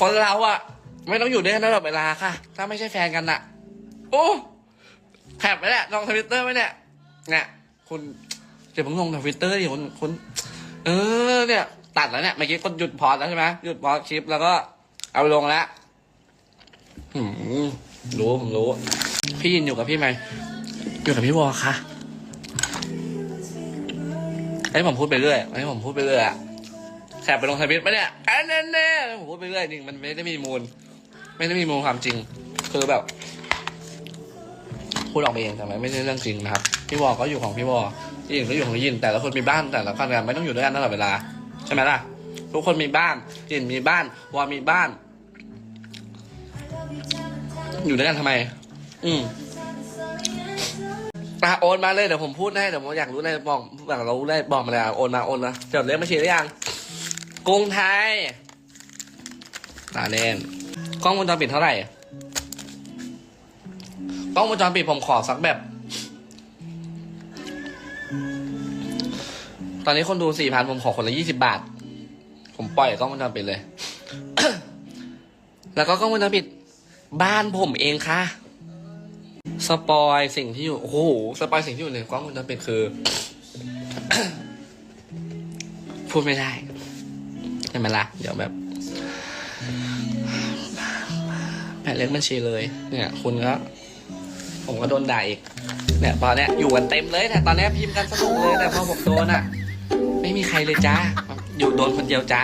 คนเราอะไม่ต้องอยู่ด้วยกันตลอดเวลาค่ะ ถ้าไม่ใช่แฟนกันอะโอ้แคปไปเนี่ยลงทวิตเตอร์ไว้เนี่ยเนี่ยคุณเดี๋ยวผมลงทวิตเตอร์ดิคุณคุณเออเนี่ย ตัดแล้วเนี่ยเมื่อกี้คนหยุดพอดแล้วใช่ไหมหยุดพอดคลิปแล้วก็เอาลงแล้วรู้ผมรู้ พี่ยินอยู่กับพี่ไหมอยู่กับพี่วอค่ะไอ้ผมพูดไปเรื่อยไอ้ผมพูดไปเรื่อยอะ แคปไปลงทวิตปะเนี่ยอันนั้นแน่ผมพูดไปเรื่อยจริงมันไม่ได้มีมูล ไม่ได้มีมูลความจริง คือแบบพูดออกไปเองแต่มันไม่ใช่เรื่องจริงนะครับ พี่วอก็อยู่ของพี่วอพี่หญิงก็อยู่ของยิน แต่ละคนมีบ้านแต่ละคนกันไม่ต้องอยู่ด้วยกันตลอดเวลา ใช่ไหมล่ะ ทุกคนมีบ้านยินมีบ้านวอมีบ้าน อยู่ด้วยกันทำไม อืมอะโอนมาเลยเดี๋ยวผมพูดให้เดี๋ยวผมอยากรู้อะไรบอกอยากรู้อะไรบอกมาเลยอะโอนมาโอนมาจดเลขบัญชีหรือยัง กรุงไทยตาเล่น กล้องวงจรปิดเท่าไหร่ กล้องวงจรปิดผมขอสักแบบ ตอนนี้คนดูสี่พันผมขอคนละยี่สิบาท ผมปล่อยกล้องวงจรปิดเลย แล้วก็กล้องวงจรปิด บ้านผมเองค่ะ สปอยสิ่งที่อยู่ โอ้โห สปอยสิ่งที่อยู่ในกล้องวงจรปิดคือ พูดไม่ได้ ไหมล่ะ เดี๋ยวแบบแปนเล็กมัเชีเลย เนี่ย คุณก็ผมก็โดนด่าอีก เนี่ยตอนเนี้ยอยู่กันเต็มเลยแต่ตอนเนี้พิมพ์กันสนุกเลยแต่พอผมโดนอะ ไม่มีใครเลยจ้า อยู่โดนคนเดียวจ้า